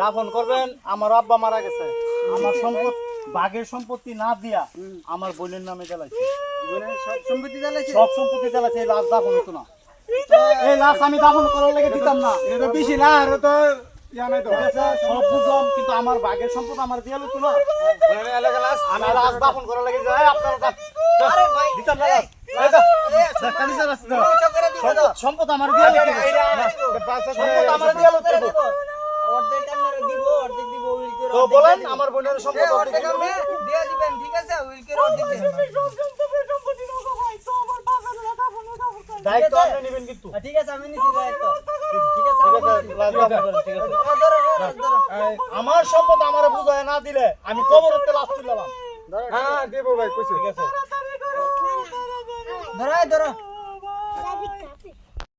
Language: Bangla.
দাফন করবেন আমার আব্বা মারা গেছে। আমার সম্পদ বাঘের সম্পত্তি না দিয়া আমার বোনের নামে জ্বালাইছে। সব সম্পত্তি জ্বালাইছে? সব সম্পত্তি এই লাশ দাফন হতো না। এই লাশ আমি দাফন করার লেগে দিতাম না। এটা বেশি না আর তো ইয়া নাই তো? সব বুঝলাম কিন্তু আমার বাঘের সম্পদ আমার দিয়া লইতো না আমি লাশ দাফন করার লেগে যাই আপনারা আরে ভাই দিতাম না লাশ। এই, এই দাও। এই, দেখ, কালি চাল আছে, দাও। ধ্বংস করে দিব তো। সম্পদ- সম্পদ আমার দিয়া সম্পদ আমার দিয়া লইতো করে দিব। অর্ধেক আপনারা দিব, অর্ধেক দিব, উইল করে তো বলেন আমার বোনের সম্পদ অর্ধেক আপনি দিয়ে দিবেন, ঠিক আছে? উইল করে অর্ধেক দায়িত্ব আপনি নেবেন কিন্তু ঠিক আছে, আমি নিছি দায়িত্ব। আমার সম্পদ আমার বুঝায় না দিলে আমি কবর হতে লাভ তুললাম হ্যাঁ দেবো ভাই ঠিক আছে ধরো ধরো।